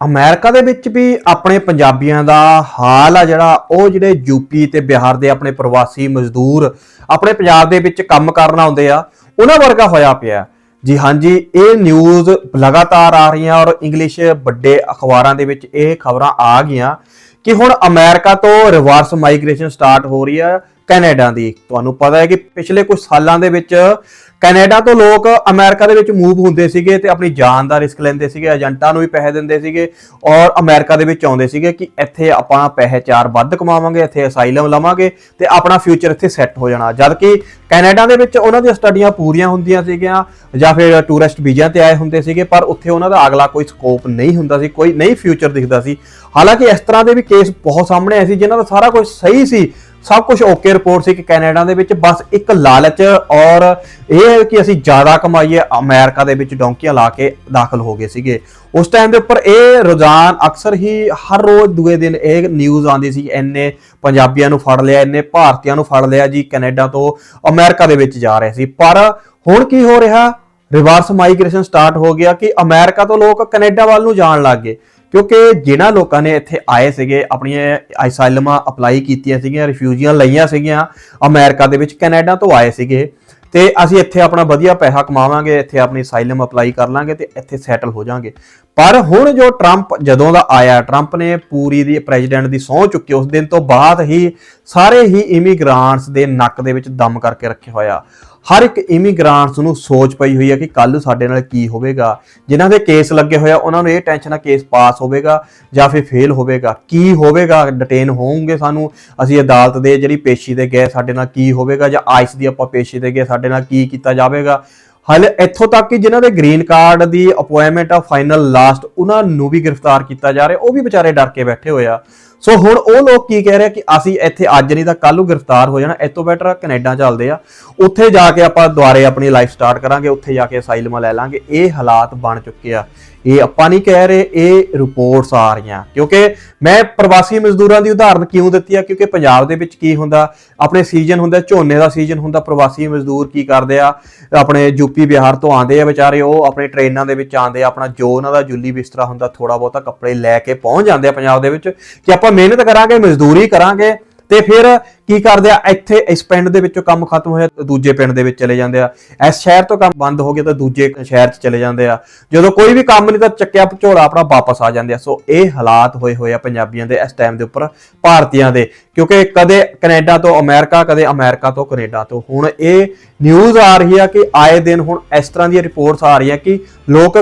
America ਦੇ ਵਿੱਚ ਵੀ ਆਪਣੇ ਪੰਜਾਬੀਆਂ ਦਾ ਹਾਲ ਆ ਜਿਹੜਾ, ਉਹ ਜਿਹੜੇ ਯੂਪੀ ਤੇ ਬਿਹਾਰ ਦੇ ਆਪਣੇ ਪ੍ਰਵਾਸੀ ਮਜ਼ਦੂਰ ਆਪਣੇ ਪੰਜਾਬ ਦੇ ਵਿੱਚ ਕੰਮ ਕਰਨ ਆਉਂਦੇ ਆ, ਉਹਨਾਂ ਵਰਗਾ ਹੋਇਆ ਪਿਆ। ਜੀ ਹਾਂਜੀ, ਇਹ ਨਿਊਜ਼ ਲਗਾਤਾਰ ਆ ਰਹੀਆਂ ਔਰ ਇੰਗਲਿਸ਼ ਵੱਡੇ ਅਖਬਾਰਾਂ ਦੇ ਵਿੱਚ ਇਹ ਖਬਰਾਂ ਆ ਗਈਆਂ ਕਿ ਹੁਣ ਅਮਰੀਕਾ ਤੋਂ ਰਿਵਰਸ ਮਾਈਗ੍ਰੇਸ਼ਨ ਸਟਾਰਟ ਹੋ ਰਹੀ ਹੈ ਕੈਨੇਡਾ ਦੀ। ਤੁਹਾਨੂੰ ਪਤਾ ਹੈ ਕਿ ਪਿਛਲੇ ਕੁਝ ਸਾਲਾਂ ਦੇ ਵਿੱਚ ਕੈਨੇਡਾ ਤੋਂ ਲੋਕ ਅਮਰੀਕਾ ਦੇ ਵਿੱਚ ਮੂਵ ਹੁੰਦੇ ਸੀਗੇ ਤੇ ਆਪਣੀ ਜਾਨ ਦਾ ਰਿਸਕ ਲੈਂਦੇ ਸੀਗੇ, ਏਜੰਟਾਂ ਨੂੰ ਵੀ ਪੈਸੇ ਦਿੰਦੇ ਸੀਗੇ ਔਰ ਅਮਰੀਕਾ ਦੇ ਵਿੱਚ ਆਉਂਦੇ ਸੀਗੇ ਕਿ ਇੱਥੇ ਆਪਾਂ ਪੈਸੇ ਚਾਰ ਵੱਧ ਕਮਾਵਾਂਗੇ, ਇੱਥੇ ਅਸਾਈਲਮ ਲਵਾਂਗੇ ਤੇ ਆਪਣਾ ਫਿਊਚਰ ਇੱਥੇ ਸੈੱਟ ਹੋ ਜਾਣਾ। ਜਦਕਿ ਕੈਨੇਡਾ ਦੇ ਵਿੱਚ ਉਹਨਾਂ ਦੀਆਂ ਸਟੱਡੀਆਂ ਪੂਰੀਆਂ ਹੁੰਦੀਆਂ ਸੀਗੀਆਂ ਜਾਂ ਫਿਰ ਟੂਰਿਸਟ ਵੀਜ਼ਾ ਤੇ ਆਏ ਹੁੰਦੇ ਸੀਗੇ, ਪਰ ਉੱਥੇ ਉਹਨਾਂ ਦਾ ਅਗਲਾ ਕੋਈ ਸਕੋਪ ਨਹੀਂ ਹੁੰਦਾ ਸੀ, ਕੋਈ ਨਹੀਂ ਫਿਊਚਰ ਦਿਖਦਾ ਸੀ। ਹਾਲਾਂਕਿ ਇਸ ਤਰ੍ਹਾਂ ਦੇ ਵੀ ਕੇਸ ਬਹੁਤ ਸਾਹਮਣੇ ਆਏ ਸੀ, ਜਿਨ੍ਹਾਂ ਦਾ ਸਾਰਾ ਕੁਝ ਸਹੀ ਸੀ ਸਭ ਕੁਝ ਓਕੇ ਰਿਪੋਰਟ ਸੀ ਕਿ ਕੈਨੇਡਾ ਦੇ ਵਿੱਚ ਬਸ ਇੱਕ ਲਾਲਚ ਔਰ ਇਹ ਹੈ ਕਿ ਅਸੀਂ ਜ਼ਿਆਦਾ ਕਮਾਈਏ, ਅਮਰੀਕਾ ਦੇ ਵਿੱਚ ਡੌਂਕੀਆਂ ਲਾ ਕੇ ਦਾਖਲ ਹੋ ਗਏ ਸੀਗੇ। ਉਸ ਟਾਈਮ ਦੇ ਉੱਪਰ ਇਹ ਰੁਝਾਨ ਅਕਸਰ ਹੀ ਹਰ ਰੋਜ਼ ਦੂਏ ਦਿਨ ਇਹ ਨਿਊਜ਼ ਆਉਂਦੀ ਸੀ, ਇੰਨੇ ਪੰਜਾਬੀਆਂ ਨੂੰ ਫੜ ਲਿਆ, ਇੰਨੇ ਭਾਰਤੀਆਂ ਨੂੰ ਫੜ ਲਿਆ ਜੀ ਕੈਨੇਡਾ ਤੋਂ ਅਮਰੀਕਾ ਦੇ ਵਿੱਚ ਜਾ ਰਹੇ ਸੀ। ਪਰ ਹੁਣ ਕੀ ਹੋ ਰਿਹਾ? ਰਿਵਰਸ ਮਾਈਗ੍ਰੇਸ਼ਨ ਸਟਾਰਟ ਹੋ ਗਿਆ ਕਿ ਅਮਰੀਕਾ ਤੋਂ ਲੋਕ ਕੈਨੇਡਾ ਵੱਲ ਨੂੰ ਜਾਣ ਲੱਗ ਗਏ। ਕਿਉਂਕਿ ਜਿਨ੍ਹਾਂ ਲੋਕਾਂ ਨੇ ਇੱਥੇ ਆਏ ਸੀਗੇ, ਆਪਣੀਆਂ ਆਈਸਾਈਲਮਾਂ ਅਪਲਾਈ ਕੀਤੀਆਂ ਸੀਗੀਆਂ ਰਿਫਿਊਜੀਆਂ ਲਈਆਂ ਸੀਗੀਆਂ, ਅਮਰੀਕਾ ਦੇ ਵਿੱਚ ਕੈਨੇਡਾ ਤੋਂ ਆਏ ਸੀਗੇ। ਤੇ ਅਸੀਂ ਇੱਥੇ ਆਪਣਾ ਵਧੀਆ ਪੈਸਾ ਕਮਾਵਾਂਗੇ, ਇੱਥੇ ਆਪਣੀ ਅਸਾਈਲਮ ਅਪਲਾਈ ਕਰ ਲਾਂਗੇ ਤੇ ਇੱਥੇ ਸੈਟਲ ਹੋ ਜਾਾਂਗੇ ਪਰ ਹੁਣ ਜੋ ਟਰੰਪ ਜਦੋਂ ਦਾ ਆਇਆ ਟਰੰਪ ਨੇ ਪੂਰੀ ਦੀ ਪ੍ਰੈਜ਼ੀਡੈਂਟ ਦੀ ਸਹੁੰ ਚੁੱਕੀ, ਉਸ ਦਿਨ ਤੋਂ ਬਾਅਦ ਹੀ ਸਾਰੇ ਹੀ ਇਮੀਗ੍ਰਾਂਟਸ ਦੇ ਨੱਕ ਦੇ ਵਿੱਚ ਦਮ ਕਰਕੇ ਰੱਖਿਆ ਹੋਇਆ। ਹਰ ਇੱਕ ਇਮੀਗ੍ਰਾਂਟਸ ਨੂੰ ਸੋਚ ਪਈ ਹੋਈ ਹੈ ਕਿ ਕੱਲ ਸਾਡੇ ਨਾਲ ਕੀ ਹੋਵੇਗਾ। ਜਿਨ੍ਹਾਂ ਦੇ ਕੇਸ ਲੱਗੇ ਹੋਇਆ ਉਹਨਾਂ ਨੂੰ ਇਹ ਟੈਨਸ਼ਨ ਆ ਕੇਸ ਪਾਸ ਹੋਵੇਗਾ ਜਾਂ ਫਿਰ ਫੇਲ ਹੋਵੇਗਾ। ਕੀ ਹੋਵੇਗਾ? ਡਿਟੇਨ ਹੋਣਗੇ ਸਾਨੂੰ? ਅਸੀਂ ਅਦਾਲਤ ਦੇ ਜਿਹੜੀ ਪੇਸ਼ੀ ਤੇ ਗਏ, ਸਾਡੇ ਨਾਲ ਕੀ ਹੋਵੇਗਾ? ਜਾਂ ਆਈਸ ਦੀ ਆਪਾਂ ਪੇਸ਼ੀ ਤੇ ਗਏ, ਸਾਡੇ ਨਾਲ ਕੀ ਕੀਤਾ ਜਾਵੇਗਾ? ਹਾਲੇ ਇੱਥੋਂ ਤੱਕ ਕਿ ਜਿਨ੍ਹਾਂ ਦੇ ਗ੍ਰੀਨ ਕਾਰਡ ਦੀ ਅਪਾਇੰਟਮੈਂਟ ਆ ਫਾਈਨਲ ਲਾਸਟ ਉਹਨਾਂ ਨੂੰ ਵੀ ਗ੍ਰਿਫਤਾਰ ਕੀਤਾ ਜਾ ਰਿਹਾ। ਉਹ ਵੀ ਵਿਚਾਰੇ ਡਰ ਕੇ ਬੈਠੇ ਹੋਏ ਆ। ਸੋ ਹੁਣ ਉਹ ਲੋਕ ਕੀ ਕਹਿ ਰਹੇ ਕਿ ਅਸੀਂ ਇੱਥੇ ਅੱਜ ਨਹੀਂ ਤਾਂ ਕੱਲ ਨੂੰ ਗ੍ਰਿਫਤਾਰ ਹੋ ਜਾਣਾ ਇਸ ਤੋਂ ਬੈਟਰ ਕੈਨੇਡਾ ਚੱਲਦੇ ਆ। ਉੱਥੇ ਜਾ ਕੇ ਆਪਾਂ ਦੁਬਾਰੇ ਆਪਣੀ ਲਾਈਫ ਸਟਾਰਟ ਕਰਾਂਗੇ, ਉੱਥੇ ਜਾ ਕੇ ਅਸਾਈਲਮ ਲੈ ਲਾਂਗੇ। ਇਹ ਹਾਲਾਤ ਬਣ ਚੁੱਕੇ ਆ। ਇਹ ਆਪਾਂ ਨਹੀਂ ਕਹਿ ਰਹੇ, ਇਹ ਰਿਪੋਰਟਸ ਆ ਰਹੀਆਂ। ਕਿਉਂਕਿ ਮੈਂ ਪ੍ਰਵਾਸੀ ਮਜ਼ਦੂਰਾਂ ਦੀ ਉਦਾਹਰਨ ਕਿਉਂ ਦਿੱਤੀ ਆ? ਕਿਉਂਕਿ ਪੰਜਾਬ ਦੇ ਵਿੱਚ ਕੀ ਹੁੰਦਾ? ਆਪਣੇ ਸੀਜ਼ਨ ਹੁੰਦਾ, ਝੋਨੇ ਦਾ ਸੀਜ਼ਨ ਹੁੰਦਾ, ਪ੍ਰਵਾਸੀ ਮਜ਼ਦੂਰ ਕੀ ਕਰਦੇ ਆ? ਆਪਣੇ ਯੂਪੀ ਬਿਹਾਰ ਤੋਂ ਆਉਂਦੇ ਆ ਵਿਚਾਰੇ, ਉਹ ਆਪਣੇ ਟ੍ਰੇਨਾਂ ਦੇ ਵਿੱਚ ਆਉਂਦੇ ਆ, ਆਪਣਾ ਜੋ ਉਹਨਾਂ ਦਾ ਜੁੱਲੀ ਬਿਸਤਰਾ ਹੁੰਦਾ ਥੋੜਾ ਬਹੁਤਾ ਕੱਪੜੇ ਲੈ ਕੇ ਪਹੁੰਚ ਜਾਂਦੇ ਆ ਪੰਜਾਬ ਦੇ ਵਿੱਚ। ਕਿ ਆਪਾਂ ਮਿਹਨਤ ਕਰਾਂਗੇ, ਮਜ਼ਦੂਰੀ ਕਰਾਂਗੇ ਤੇ ਫਿਰ ਕੀ ਕਰਦੇ ਆ? ਇੱਥੇ ਇਸ ਪਿੰਡ ਦੇ ਵਿੱਚੋਂ ਕੰਮ ਖਤਮ ਹੋਇਆ ਦੂਜੇ ਪਿੰਡ ਦੇ ਵਿੱਚ ਚਲੇ ਜਾਂਦੇ ਆ। ਇਸ ਸ਼ਹਿਰ ਤੋਂ ਕੰਮ ਬੰਦ ਹੋ ਗਿਆ ਤਾਂ ਦੂਜੇ ਸ਼ਹਿਰ 'ਚ ਚਲੇ ਜਾਂਦੇ ਆ। ਜਦੋਂ ਕੋਈ ਵੀ ਕੰਮ ਨਹੀਂ ਤਾਂ ਚੱਕਿਆ ਝੋਲਾ ਆਪਣਾ ਵਾਪਸ ਆ ਜਾਂਦੇ ਆ। ਸੋ ਇਹ ਹਾਲਾਤ ਹੋਏ ਹੋਏ ਆ ਪੰਜਾਬੀਆਂ ਦੇ ਇਸ ਟਾਈਮ ਦੇ ਉੱਪਰ, ਭਾਰਤੀਆਂ ਦੇ। ਕਿਉਂਕਿ ਕਦੇ ਕੈਨੇਡਾ ਤੋਂ ਅਮਰੀਕਾ, ਕਦੇ ਅਮਰੀਕਾ ਤੋਂ ਕੈਨੇਡਾ ਤੋਂ। ਹੁਣ ਇਹ ਨਿਊਜ਼ ਆ ਰਹੀ ਆ ਕਿ ਆਏ ਦਿਨ ਹੁਣ ਇਸ ਤਰ੍ਹਾਂ ਦੀਆਂ ਰਿਪੋਰਟਸ ਆ ਰਹੀਆਂ ਕਿ ਲੋਕ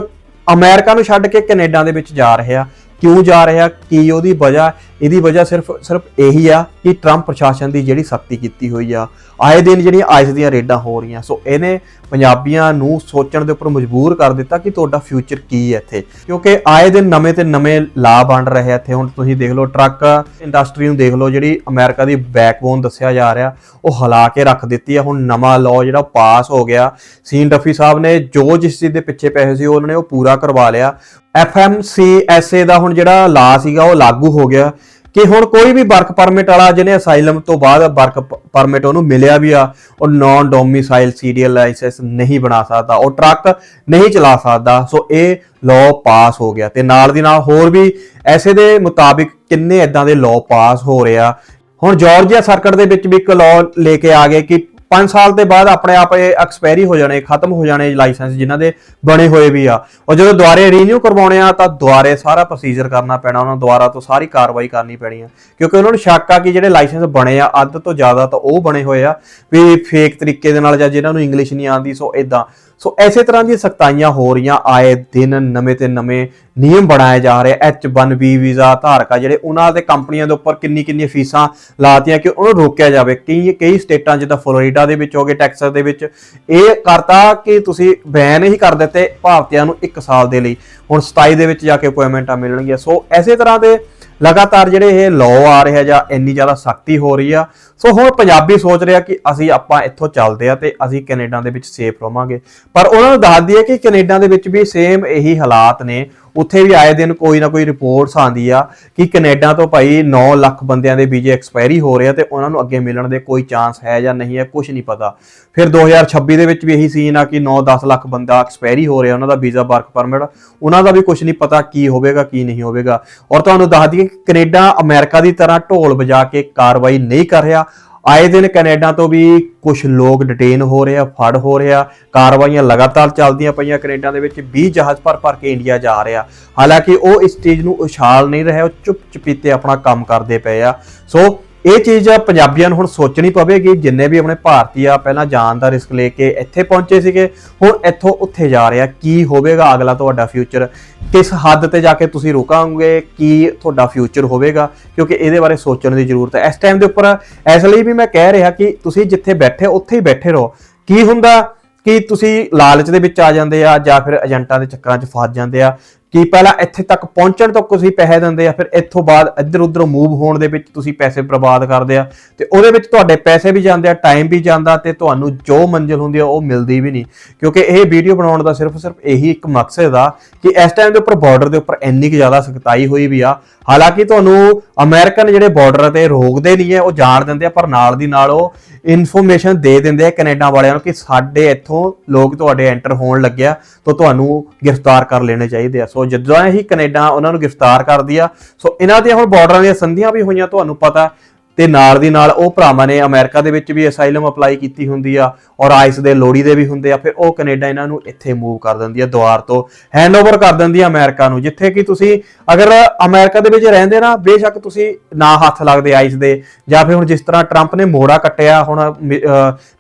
ਅਮਰੀਕਾ ਨੂੰ ਛੱਡ ਕੇ ਕੈਨੇਡਾ ਦੇ ਵਿੱਚ ਜਾ ਰਹੇ ਆ। ਕਿਉਂ ਜਾ ਰਿਹਾ ਕੀ ਉਹਦੀ ਵਜ੍ਹਾ? ਇਹਦੀ ਵਜ੍ਹਾ ਸਿਰਫ ਸਿਰਫ ਇਹੀ ਆ ਕਿ ਟਰੰਪ ਪ੍ਰਸ਼ਾਸਨ ਦੀ ਜਿਹੜੀ ਸਖਤੀ ਕੀਤੀ ਹੋਈ ਆ, ਆਏ ਦਿਨ ਜਿਹੜੀਆਂ ਆਈਸ ਦੀਆਂ ਰੇਡਾਂ ਹੋ ਰਹੀਆਂ। ਸੋ ਇਹਨੇ ਪੰਜਾਬੀਆਂ ਨੂੰ ਸੋਚਣ ਦੇ ਉੱਪਰ ਮਜਬੂਰ ਕਰ ਦਿੱਤਾ ਕਿ ਤੁਹਾਡਾ ਫਿਊਚਰ ਕੀ ਹੈ ਇੱਥੇ। ਕਿਉਂਕਿ ਆਏ ਦਿਨ ਨਵੇਂ ਤੇ ਨਵੇਂ ਲਾ ਬਣ ਰਹੇ ਆ ਇੱਥੇ। ਹੁਣ ਤੁਸੀਂ ਦੇਖ ਲਓ, ਟਰੱਕ ਇੰਡਸਟਰੀ ਨੂੰ ਦੇਖ ਲਓ, ਜਿਹੜੀ ਅਮਰੀਕਾ ਦੀ ਬੈਕਬੋਨ ਦੱਸਿਆ ਜਾ ਰਿਹਾ, ਉਹ ਹਿਲਾ ਕੇ ਰੱਖ ਦਿੱਤੀ ਆ। ਹੁਣ ਨਵਾਂ ਲਾਅ ਜਿਹੜਾ ਪਾਸ ਹੋ ਗਿਆ। ਸੀਨ ਡਫੀ ਸਾਹਿਬ ਨੇ ਜੋ ਜਿਸ ਚੀਜ਼ ਦੇ ਪਿੱਛੇ ਪੈਸੇ ਸੀ, ਉਹਨਾਂ ਨੇ ਉਹ ਪੂਰਾ ਕਰਵਾ ਲਿਆ। ਐਫਐਮਸੀਐਸਏ ਦਾ ਹੁਣ ਜਿਹੜਾ ਲਾ ਸੀਗਾ, ਉਹ ਲਾਗੂ ਹੋ ਗਿਆ। ਕਿ ਹੁਣ ਕੋਈ ਵੀ ਵਰਕ ਪਰਮਿਟ ਵਾਲਾ ਜਿਹਨੇ ਅਸਾਈਲਮ ਤੋਂ ਬਾਅਦ ਵਰਕ ਪਰਮਿਟ ਉਹਨੂੰ ਮਿਲਿਆ ਵੀ ਆ, ਉਹ ਨਾਨ ਡੋਮਿਸਾਈਲ ਸੀਰੀਅਲ ਲਾਇਸੈਂਸ ਨਹੀਂ ਬਣਾ ਸਕਦਾ, ਉਹ ਟਰੱਕ ਨਹੀਂ ਚਲਾ ਸਕਦਾ, ਸੋ ਇਹ ਲਾਅ ਪਾਸ ਹੋ ਗਿਆ ਤੇ ਨਾਲ ਦੀ ਨਾਲ ਹੋਰ ਵੀ ਐਸੇ ਦੇ ਮੁਤਾਬਿਕ ਕਿੰਨੇ ਇਦਾਂ ਦੇ ਲਾਅ ਪਾਸ ਹੋ ਰਿਹਾ ਹੁਣ ਜਾਰਜੀਆ ਸਰਕਟ ਦੇ ਵਿੱਚ ਵੀ ਇੱਕ ਲਾਅ ਲੈ ਕੇ ਆ ਗਏ ਕਿ 5 ਸਾਲ ਦੇ ਬਾਅਦ ਆਪਣੇ ਆਪ ਇਹ ਐਕਸਪਾਇਰੀ ਹੋ ਜਾਣੇ, ਖਤਮ ਹੋ ਜਾਣੇ ਲਾਇਸੈਂਸ ਜਿਨ੍ਹਾਂ ਦੇ ਬਣੇ ਹੋਏ ਵੀ ਆ। ਔਰ ਜਦੋਂ ਦੁਬਾਰੇ ਰੀਨਿਊ ਕਰਵਾਉਣੇ ਆ, ਤਾਂ ਦੁਬਾਰੇ ਸਾਰਾ ਪ੍ਰੋਸੀਜਰ ਕਰਨਾ ਪੈਣਾ ਉਹਨਾਂ ਨੂੰ, ਦੁਬਾਰਾ ਤੋਂ ਸਾਰੀ ਕਾਰਵਾਈ ਕਰਨੀ ਪੈਣੀ ਆ। ਕਿਉਂਕਿ ਉਹਨਾਂ ਨੂੰ ਸ਼ੱਕ ਆ ਕਿ ਜਿਹੜੇ ਲਾਇਸੈਂਸ ਬਣੇ ਆ, ਅੱਧ ਤੋਂ ਜ਼ਿਆਦਾ ਤਾਂ ਉਹ ਬਣੇ ਹੋਏ ਆ, ਵੀ ਫੇਕ ਤਰੀਕੇ ਦੇ ਨਾਲ ਜਾਂ ਜਿਨ੍ਹਾਂ ਨੂੰ ਇੰਗਲਿਸ਼ ਨਹੀਂ ਆਉਂਦੀ, ਸੋ ਇਦਾਂ ਸੋ ਐਸੇ ਤਰ੍ਹਾਂ ਦੀਆਂ ਸਖਤਾਈਆਂ ਹੋ ਰਹੀਆਂ ਆਏ ਦਿਨ, ਨਵੇਂ ਤੇ ਨਵੇਂ ਨਿਯਮ ਬਣਾਏ ਜਾ ਰਹੇ H1B ਵੀਜ਼ਾ ਧਾਰਕਾ ਜਿਹੜੇ ਉਹਨਾਂ ਦੇ ਕੰਪਨੀਆਂ ਦੇ ਉੱਪਰ ਕਿੰਨੀ ਕਿੰਨੀ ਫੀਸਾਂ ਲਾਤੀਆਂ ਕਿ ਉਹਨੂੰ ਰੋਕਿਆ ਜਾਵੇ। ਕਈ ਕਈ ਸਟੇਟਾਂ ਜਿੱਦਾਂ ਫਲੋਰੀਡਾ ਦੇ ਵਿੱਚ ਹੋਗੇ ਟੈਕਸਸ ਦੇ ਵਿੱਚ, ਇਹ ਕਰਤਾ ਕਿ ਤੁਸੀਂ ਬੈਨ ਹੀ ਕਰ ਦਿੱਤੇ ਭਾਰਤੀਆਂ ਨੂੰ 1 ਸਾਲ ਦੇ ਲਈ। ਹੁਣ 27 ਦੇ ਵਿੱਚ ਜਾ ਕੇ ਅਪਾਇੰਟਮੈਂਟਾਂ ਮਿਲਣਗੀਆਂ। ਸੋ ਐਸੇ ਤਰ੍ਹਾਂ ਦੇ ਲਗਾਤਾਰ ਜਿਹੜੇ ਇਹ ਲਾਅ ਆ ਰਿਹਾ ਜਾਂ ਇੰਨੀ ਜ਼ਿਆਦਾ ਸਖਤੀ ਹੋ ਰਹੀ ਆ। ਸੋ ਹੁਣ ਪੰਜਾਬੀ ਸੋਚ ਰਿਹਾ ਕਿ ਅਸੀਂ ਆਪਾਂ ਇੱਥੋਂ ਚੱਲਦੇ ਆ ਤੇ ਅਸੀਂ ਕੈਨੇਡਾ ਦੇ ਵਿੱਚ ਸੇਫ ਰਵਾਂਗੇ। ਪਰ ਉਹਨਾਂ ਨੂੰ ਦੱਸ ਦਈਏ ਕਿ ਕੈਨੇਡਾ ਦੇ ਵਿੱਚ ਵੀ ਸੇਮ ਇਹੀ ਹਾਲਾਤ ਨੇ। ਉੱਥੇ ਵੀ ਆਏ ਦਿਨ ਕੋਈ ਨਾ ਕੋਈ ਰਿਪੋਰਟਸ ਆਂਦੀ ਆ ਕਿ ਕੈਨੇਡਾ ਤੋਂ ਭਾਈ 9 ਲੱਖ ਬੰਦਿਆਂ ਦੇ ਵੀਜ਼ੇ ਐਕਸਪਾਇਰੀ ਹੋ ਰਹੇ ਆ ਤੇ ਉਹਨਾਂ ਨੂੰ ਅੱਗੇ ਮਿਲਣ ਦੇ ਕੋਈ ਚਾਂਸ ਹੈ ਜਾਂ ਨਹੀਂ ਹੈ ਕੁਝ ਨਹੀਂ ਪਤਾ। ਫਿਰ 2026 ਦੇ ਵਿੱਚ ਵੀ ਇਹੀ ਸੀਨ ਆ ਕਿ 9-10 ਲੱਖ ਬੰਦਾ ਐਕਸਪਾਇਰੀ ਹੋ ਰਿਹਾ, ਉਹਨਾਂ ਦਾ ਵੀਜ਼ਾ ਵਰਕ ਪਰਮਿਟ। ਉਹਨਾਂ ਦਾ ਵੀ ਕੁਝ ਨਹੀਂ ਪਤਾ ਕੀ ਹੋਵੇਗਾ, ਕੀ ਨਹੀਂ ਹੋਵੇਗਾ। ਔਰ ਤੁਹਾਨੂੰ ਦੱਸ ਦਈਏ ਕਿ ਕੈਨੇਡਾ ਅਮਰੀਕਾ ਦੀ ਤਰ੍ਹਾਂ ਢੋਲ ਵਜਾ ਕੇ ਕਾਰਵਾਈ ਨਹੀਂ ਕਰ ਰਿਹਾ। ਆਏ ਦਿਨ ਕੈਨੇਡਾ ਤੋਂ ਵੀ ਕੁਝ ਲੋਕ ਡਿਟੇਨ ਹੋ ਰਹੇ ਆ, ਫੜ ਹੋ ਰਹੇ ਆ, ਕਾਰਵਾਈਆਂ ਲਗਾਤਾਰ ਚੱਲਦੀਆਂ ਪਈਆਂ ਕੈਨੇਡਾ ਦੇ ਵਿੱਚ 20 ਜਹਾਜ਼ ਭਰ ਭਰ ਕੇ ਇੰਡੀਆ ਜਾ ਰਹੇ ਆ। ਹਾਲਾਂਕਿ ਉਹ ਇਸ ਚੀਜ਼ ਨੂੰ ਉਛਾਲ ਨਹੀਂ ਰਹੇ, ਉਹ ਚੁੱਪ ਚਪੀਤੇ ਆਪਣਾ ਕੰਮ ਕਰਦੇ ਪਏ ਆ। ਸੋ ਇਹ ਚੀਜ਼ ਪੰਜਾਬੀਆਂ ਨੂੰ ਹੁਣ ਸੋਚਣੀ ਪਵੇਗੀ, ਜਿੰਨੇ ਵੀ ਆਪਣੇ ਭਾਰਤੀ ਆ, ਪਹਿਲਾਂ ਜਾਣ ਦਾ ਰਿਸਕ ਲੈ ਕੇ ਇੱਥੇ ਪਹੁੰਚੇ ਸੀਗੇ, ਹੁਣ ਇੱਥੋਂ ਉੱਥੇ ਜਾ ਰਿਹਾ, ਕੀ ਹੋਵੇਗਾ ਅਗਲਾ ਤੁਹਾਡਾ ਫਿਊਚਰ ਕਿਸ ਹੱਦ ਤੇ ਜਾ ਕੇ ਤੁਸੀਂ ਰੁਕਾਂਗੇ? ਕੀ ਤੁਹਾਡਾ ਫਿਊਚਰ ਹੋਵੇਗਾ? ਕਿਉਂਕਿ ਇਹਦੇ ਬਾਰੇ ਸੋਚਣ ਦੀ ਜ਼ਰੂਰਤ ਹੈ। ਇਸ ਟਾਈਮ ਦੇ ਉੱਪਰ ਇਸ ਲਈ ਵੀ ਮੈਂ ਕਹਿ ਰਿਹਾ ਕਿ ਤੁਸੀਂ ਜਿੱਥੇ ਬੈਠੇ, ਉੱਥੇ ਹੀ ਬੈਠੇ ਰਹੋ। ਕੀ ਹੁੰਦਾ? ਕਿ ਤੁਸੀਂ ਲਾਲਚ ਦੇ ਵਿੱਚ ਆ ਜਾਂਦੇ ਆ ਜਾਂ ਫਿਰ ਏਜੰਟਾਂ ਦੇ ਚੱਕਰਾਂ 'ਚ ਫਸ ਜਾਂਦੇ ਆ? ਕਿ ਪਹਿਲਾਂ ਇੱਥੇ ਤੱਕ ਪਹੁੰਚਣ ਤੋਂ ਤੁਸੀਂ ਪੈਸੇ ਦਿੰਦੇ ਆ, ਫਿਰ ਇੱਥੋਂ ਬਾਅਦ ਇੱਧਰ ਉੱਧਰ ਮੂਵ ਹੋਣ ਦੇ ਵਿੱਚ ਤੁਸੀਂ ਪੈਸੇ ਬਰਬਾਦ ਕਰਦੇ ਆ। ਤੇ ਉਹਦੇ ਵਿੱਚ ਤੁਹਾਡੇ ਪੈਸੇ ਵੀ ਜਾਂਦੇ ਆ ਟਾਈਮ ਵੀ ਜਾਂਦਾ ਤੇ ਤੁਹਾਨੂੰ ਜੋ ਮੰਜ਼ਿਲ ਹੁੰਦੀ ਆ ਉਹ ਮਿਲਦੀ ਵੀ ਨਹੀਂ। ਕਿਉਂਕਿ ਇਹ ਵੀਡੀਓ ਬਣਾਉਣ ਦਾ ਸਿਰਫ ਸਿਰਫ ਇਹੀ ਇੱਕ ਮਕਸਦ ਆ ਕਿ ਇਸ ਟਾਈਮ ਦੇ ਉੱਪਰ ਬਾਰਡਰ ਦੇ ਉੱਪਰ ਇੰਨੀ ਕੁ ਜ਼ਿਆਦਾ ਸਖਤਾਈ ਹੋਈ ਵੀ ਆ। ਹਾਲਾਂਕਿ ਤੁਹਾਨੂੰ ਅਮਰੀਕਨ ਜਿਹੜੇ ਬਾਰਡਰ ਤੇ ਰੋਕਦੇ ਨਹੀਂ ਹੈ ਉਹ ਜਾਣ ਦਿੰਦੇ ਆ, ਪਰ ਨਾਲ ਦੀ ਨਾਲ ਉਹ ਇਨਫੋਰਮੇਸ਼ਨ ਦੇ ਦਿੰਦੇ ਆ ਕੈਨੇਡਾ ਵਾਲਿਆਂ ਨੂੰ ਕਿ ਸਾਡੇ ਇੱਥੋਂ ਲੋਕ ਤੁਹਾਡੇ ਐਂਟਰ ਹੋਣ ਲੱਗਿਆ ਤਾਂ ਤੁਹਾਨੂੰ ਗ੍ਰਿਫਤਾਰ ਕਰ ਲੈਣੇ ਚਾਹੀਦੇ ਆ। ਸੋ ਜਦੋਂ ਹੀ ਕੈਨੇਡਾ ਉਹਨਾਂ ਨੂੰ ਗ੍ਰਿਫਤਾਰ ਕਰਦੀ ਆ, ਸੋ ਇਹਨਾਂ ਦੀਆਂ ਹੁਣ ਬਾਰਡਰਾਂ ਦੀਆਂ ਸੰਧੀਆਂ ਵੀ ਹੋਈਆਂ, ਤੁਹਾਨੂੰ ਪਤਾ ਤੇ ਨਾਲ ਦੀ ਨਾਲ ਉਹ ਭਰਾਵਾਂ ਨੇ ਅਮਰੀਕਾ ਦੇ ਵਿੱਚ ਵੀ ਅਸਾਈਲਮ ਅਪਲਾਈ ਕੀਤੀ ਹੁੰਦੀ ਆ ਔਰ ਆਈਸ ਦੇ ਲੋੜੀ ਦੇ ਵੀ ਹੁੰਦੇ ਆ ਫਿਰ ਉਹ ਕੈਨੇਡਾ ਇਹਨਾਂ ਨੂੰ ਇੱਥੇ ਮੂਵ ਕਰ ਦਿੰਦੀ ਆ ਦੁਆਰ ਤੋਂ ਹੈਂਡਓਵਰ ਕਰ ਦਿੰਦੀ ਆ ਅਮਰੀਕਾ ਨੂੰ ਜਿੱਥੇ ਕਿ ਤੁਸੀਂ ਅਗਰ ਅਮਰੀਕਾ ਦੇ ਵਿੱਚ ਰਹਿੰਦੇ ਨਾ ਬੇਸ਼ੱਕ ਤੁਸੀਂ ਨਾ ਹੱਥ ਲੱਗਦੇ ਆਈਸ ਦੇ ਜਾਂ ਫਿਰ ਹੁਣ ਜਿਸ ਤਰ੍ਹਾਂ ਟਰੰਪ ਨੇ ਮੋੜਾ ਕੱਟਿਆ ਹੁਣ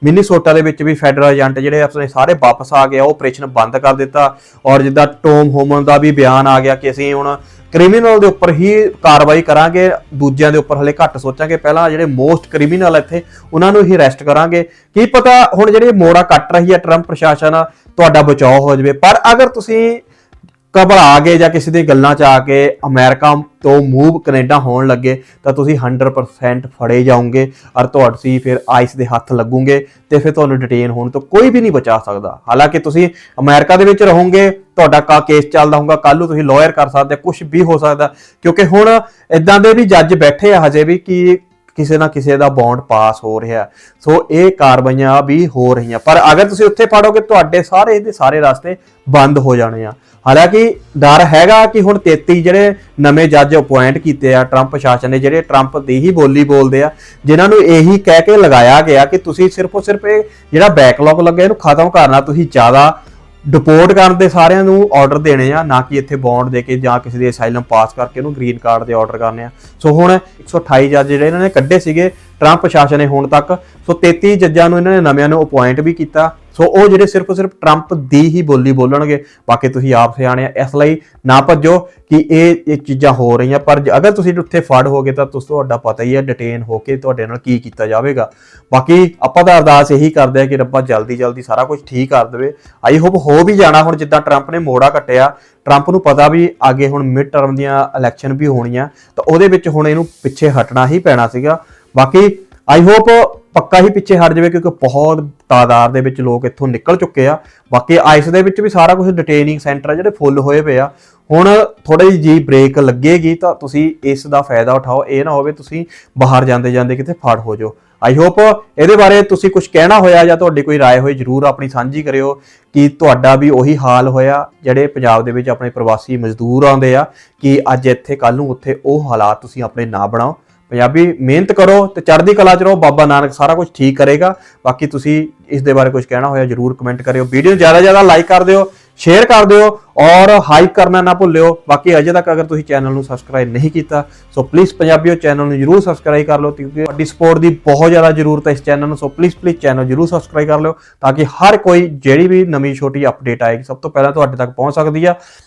ਮਿਨੀਸੋਟਾ ਦੇ ਵਿੱਚ ਵੀ ਫੈਡਰਲ ਏਜੰਟ ਜਿਹੜੇ ਆਪਣੇ ਸਾਰੇ ਵਾਪਸ ਆ ਗਏ ਆ, ਉਹ ਆਪਰੇਸ਼ਨ ਬੰਦ ਕਰ ਦਿੱਤਾ ਔਰ ਜਿੱਦਾਂ ਟੋਮ ਹੋਮਨ ਦਾ ਵੀ ਬਿਆਨ ਆ ਗਿਆ ਕਿ ਅਸੀਂ ਹੁਣ ਕ੍ਰਿਮੀਨਲ ਦੇ ਉੱਪਰ ਹੀ ਕਾਰਵਾਈ ਕਰਾਂਗੇ, ਦੂਜਿਆਂ ਦੇ ਉੱਪਰ ਹਲੇ ਘੱਟ ਸੋਚਾਂਗੇ। ਪਹਿਲਾਂ ਜਿਹੜੇ ਮੋਸਟ ਕ੍ਰਿਮੀਨਲ ਇੱਥੇ, ਉਹਨਾਂ ਨੂੰ ਹੀ ਅਰੈਸਟ ਕਰਾਂਗੇ। ਕੀ ਪਤਾ ਹੁਣ ਜਿਹੜੇ ਮੋੜਾ ਕੱਟ ਰਹੀ ਹੈ ਟਰੰਪ ਪ੍ਰਸ਼ਾਸਨ, ਤੁਹਾਡਾ ਬਚਾਅ ਹੋ ਜਾਵੇ। ਪਰ ਅਗਰ ਤੁਸੀਂ ਘਬਰਾ ਗਏ ਜਾਂ ਕਿਸੇ ਦੀ ਗੱਲਾਂ 'ਚ ਆ ਕੇ ਅਮਰੀਕਾ ਤੋਂ ਮੂਵ ਕੈਨੇਡਾ ਹੋਣ ਲੱਗੇ, ਤਾਂ ਤੁਸੀਂ 100% ਫੜੇ ਜਾਓਗੇ ਔਰ ਤੁਹਾਡੀ ਫਿਰ ਆਈਸ ਦੇ ਹੱਥ ਲੱਗੂਗੇ ਤੇ ਫਿਰ ਤੁਹਾਨੂੰ ਡਿਟੇਨ ਹੋਣ ਤੋਂ ਕੋਈ ਵੀ ਨਹੀਂ ਬਚਾ ਸਕਦਾ। ਹਾਲਾਂਕਿ ਤੁਸੀਂ ਅਮਰੀਕਾ ਦੇ ਵਿੱਚ ਰਹੋਗੇ ਤੁਹਾਡਾ ਕਾ ਕੇਸ ਚੱਲਦਾ ਹੋਊਗਾ ਕੱਲ ਨੂੰ ਤੁਸੀਂ ਲਾਇਰ ਕਰ ਸਕਦੇ ਕੁਝ ਵੀ ਹੋ ਸਕਦਾ। ਕਿਉਂਕਿ ਹੁਣ ਇਦਾਂ ਦੇ ਵੀ ਜੱਜ ਬੈਠੇ ਆ ਹਜੇ ਵੀ ਕਿ ਕਿਸੇ ਨਾ ਕਿਸੇ ਦਾ ਬੌਂਡ ਪਾਸ ਹੋ ਰਿਹਾ। ਸੋ ਇਹ ਕਾਰਵਾਈਆਂ ਵੀ ਹੋ ਰਹੀਆਂ। ਪਰ ਅਗਰ ਤੁਸੀਂ ਉੱਥੇ ਫੜੋਗੇ, ਤੁਹਾਡੇ ਸਾਰੇ ਦੇ ਸਾਰੇ ਰਸਤੇ ਬੰਦ ਹੋ ਜਾਣੇ ਆ। ਹਾਲਾਂਕਿ ਡਰ ਹੈਗਾ ਕਿ ਹੁਣ 33 ਜਿਹੜੇ ਨਵੇਂ ਜੱਜ ਅਪਾਇੰਟ ਕੀਤੇ ਆ ਟਰੰਪ ਪ੍ਰਸ਼ਾਸਨ ਨੇ, ਜਿਹੜੇ ਟਰੰਪ ਦੀ ਹੀ ਬੋਲੀ ਬੋਲਦੇ ਆ, ਜਿਨ੍ਹਾਂ ਨੂੰ ਇਹੀ ਕਹਿ ਕੇ ਲਗਾਇਆ ਗਿਆ ਕਿ ਤੁਸੀਂ ਸਿਰਫ ਸਿਰਫ ਇਹ ਜਿਹੜਾ ਬੈਕਲੌਗ ਲੱਗਿਆ, ਇਹਨੂੰ ਖਤਮ ਕਰਨਾ ਤੁਸੀਂ ਜ਼ਿਆਦਾ ਡਿਪੋਰਟ ਕਰਨ ਦੇ ਸਾਰਿਆਂ ਨੂੰ ਆਰਡਰ ਦੇਣੇ ਆ, ਨਾ ਕਿ ਇੱਥੇ ਬੌਂਡ ਦੇ ਕੇ ਜਾਂ ਕਿਸੇ ਦੇ ਅਸਾਈਲਮ ਪਾਸ ਕਰਕੇ ਉਹਨੂੰ ਗ੍ਰੀਨ ਕਾਰਡ ਦੇ ਆਰਡਰ ਕਰਨੇ ਆ। ਸੋ ਹੁਣ 128 ਜੱਜ ਜਿਹੜੇ ਇਹਨਾਂ ਨੇ ਕੱਢੇ ਸੀਗੇ ਟਰੰਪ ਪ੍ਰਸ਼ਾਸਨ ਨੇ ਹੁਣ ਤੱਕ। ਸੋ 33 ਜੱਜਾਂ ਨੂੰ ਇਹਨਾਂ ਨੇ ਨਵਿਆਂ ਨੂੰ ਅਪਾਇੰਟ ਵੀ ਕੀਤਾ। ਸੋ ਉਹ ਜਿਹੜੇ ਸਿਰਫ ਸਿਰਫ ਟਰੰਪ ਦੀ ਹੀ ਬੋਲੀ ਬੋਲਣਗੇ, ਬਾਕੀ ਤੁਸੀਂ ਆਪ ਸਿਆਣੇ ਆ, ਇਸ ਲਈ ਨਾ ਭੱਜੋ ਕਿ ਇਹ ਇਹ ਚੀਜ਼ਾਂ ਹੋ ਰਹੀਆਂ। ਪਰ ਅਗਰ ਤੁਸੀਂ ਉੱਥੇ ਫੜ ਹੋਗੇ ਤਾਂ ਤੁਸੀਂ ਤੁਹਾਡਾ ਪਤਾ ਹੀ ਹੈ ਡਿਟੇਨ ਹੋ ਕੇ ਤੁਹਾਡੇ ਨਾਲ ਕੀ ਕੀਤਾ ਜਾਵੇਗਾ। ਬਾਕੀ ਆਪਾਂ ਤਾਂ ਅਰਦਾਸ ਇਹੀ ਕਰਦੇ ਆ ਕਿ ਰੱਬਾ ਜਲਦੀ ਜਲਦੀ ਸਾਰਾ ਕੁਝ ਠੀਕ ਕਰ ਦੇਵੇ। ਆਈ ਹੋਪ ਹੋ ਵੀ ਜਾਣਾ ਹੁਣ ਜਿੱਦਾਂ ਟਰੰਪ ਨੇ ਮੋੜਾ ਕੱਟਿਆ। ਟਰੰਪ ਨੂੰ ਪਤਾ ਵੀ ਅੱਗੇ ਹੁਣ ਮਿਡ ਟਰਮ ਦੀਆਂ ਇਲੈਕਸ਼ਨ ਵੀ ਹੋਣੀਆਂ। ਤਾਂ ਉਹਦੇ ਵਿੱਚ ਹੁਣ ਇਹਨੂੰ ਪਿੱਛੇ ਹਟਣਾ ਹੀ ਪੈਣਾ ਸੀਗਾ। ਬਾਕੀ ਆਈ ਹੋਪ ਪੱਕਾ ਹੀ ਪਿੱਛੇ ਹਟ ਜਾਵੇ ਕਿਉਂਕਿ ਬਹੁਤ ਤਾਦਾਦ ਦੇ ਵਿੱਚ ਲੋਕ ਇੱਥੋਂ ਨਿਕਲ ਚੁੱਕੇ ਆ ਬਾਕੀ ਆਈਸ ਦੇ ਵਿੱਚ ਵੀ ਸਾਰਾ ਕੁਝ ਡਿਟੇਨਿੰਗ ਸੈਂਟਰ ਆ ਜਿਹੜੇ ਫੁੱਲ ਹੋਏ ਪਏ ਆ ਹੁਣ ਥੋੜੀ ਜੀ ਬ੍ਰੇਕ ਲੱਗੇਗੀ ਤਾਂ ਤੁਸੀਂ ਇਸ ਦਾ ਫਾਇਦਾ ਉਠਾਓ ਇਹ ਨਾ ਹੋਵੇ ਤੁਸੀਂ ਬਾਹਰ ਜਾਂਦੇ ਜਾਂਦੇ ਕਿਤੇ ਫੜ ਹੋ ਜਾਓ ਆਈ ਹੋਪ ਇਹਦੇ ਬਾਰੇ ਤੁਸੀਂ ਕੁਝ ਕਹਿਣਾ ਹੋਇਆ ਜਾਂ ਤੁਹਾਡੀ ਕੋਈ رائے ਹੋਈ ਜਰੂਰ ਆਪਣੀ ਸਾਂਝੀ ਕਰਿਓ ਕਿ ਤੁਹਾਡਾ ਵੀ ਉਹੀ ਹਾਲ ਹੋਇਆ ਜਿਹੜੇ ਪੰਜਾਬ ਦੇ ਵਿੱਚ ਆਪਣੇ ਪ੍ਰਵਾਸੀ ਮਜ਼ਦੂਰ ਆਉਂਦੇ ਆ ਕਿ ਅੱਜ ਇੱਥੇ ਕੱਲ ਨੂੰ ਉੱਥੇ ਉਹ ਹਾਲਾਤ ਤੁਸੀਂ ਆਪਣੇ ਨਾ ਬਣਾਓ ਪੰਜਾਬੀ ਮਿਹਨਤ ਕਰੋ ਤੇ ਚੜ੍ਹਦੀ ਕਲਾ ਚ ਰਹੋ, ਬਾਬਾ ਨਾਨਕ ਸਾਰਾ ਕੁਝ ਠੀਕ ਕਰੇਗਾ। ਬਾਕੀ ਤੁਸੀਂ ਇਸ ਦੇ ਬਾਰੇ ਕੁਝ ਕਹਿਣਾ ਹੋਇਆ ਜਰੂਰ ਕਮੈਂਟ ਕਰਿਓ। ਵੀਡੀਓ ਨੂੰ ਜ਼ਿਆਦਾ ਜ਼ਿਆਦਾ ਲਾਈਕ ਕਰ ਦਿਓ ਸ਼ੇਅਰ ਕਰ ਦਿਓ ਔਰ ਹਾਈਪ ਕਰਨਾ ਨਾ ਭੁੱਲਿਓ। ਬਾਕੀ ਅਜੇ ਤੱਕ ਅਗਰ ਤੁਸੀਂ ਚੈਨਲ ਨੂੰ ਸਬਸਕ੍ਰਾਈਬ ਨਹੀਂ ਕੀਤਾ ਸੋ ਪਲੀਜ਼ ਪੰਜਾਬੀਓ ਚੈਨਲ ਨੂੰ ਜਰੂਰ ਸਬਸਕ੍ਰਾਈਬ ਕਰ ਲਓ ਕਿਉਂਕਿ ਤੁਹਾਡੀ ਸਪੋਰਟ ਦੀ ਬਹੁਤ ਜ਼ਿਆਦਾ ਜ਼ਰੂਰਤ ਹੈ ਇਸ ਚੈਨਲ ਨੂੰ ਸੋ ਪਲੀਜ਼ ਪਲੀਜ਼ ਚੈਨਲ ਜਰੂਰ ਸਬਸਕ੍ਰਾਈਬ ਕਰ ਲਿਓ ਤਾਂ ਕਿ ਹਰ ਕੋਈ ਜਿਹੜੀ ਵੀ ਨਵੀਂ ਛੋਟੀ ਅਪਡੇਟ ਆਏਗੀ, ਸਭ ਤੋਂ ਪਹਿਲਾਂ ਤੁਹਾਡੇ ਤੱਕ ਪਹੁੰਚ ਸਕਦੀ ਆ।